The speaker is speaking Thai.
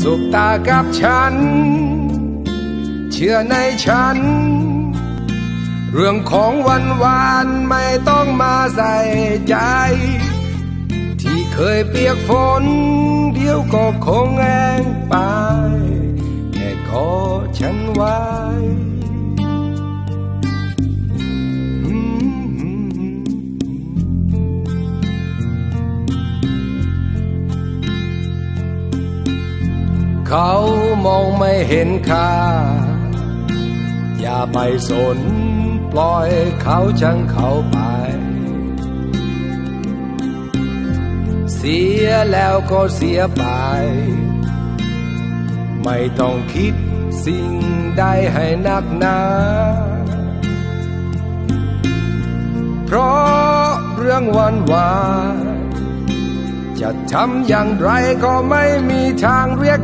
สุขตากับฉัน เชื่อในฉัน เรื่องของวันวานไม่ต้องมาใส่ใจ ที่เคยเปียกฝน เดี๋ยวก็คงแห้งไป แค่ขอฉันไว้ เขามองไม่เห็นค่า อย่าไปสนปล่อยเขาช่างเขาไป เสียแล้วก็เสียไป ไม่ต้องคิดสิ่งใดให้นักหนา เพราะเรื่องวันวานจะทำอย่างไรก็ไม่มีทางเรียก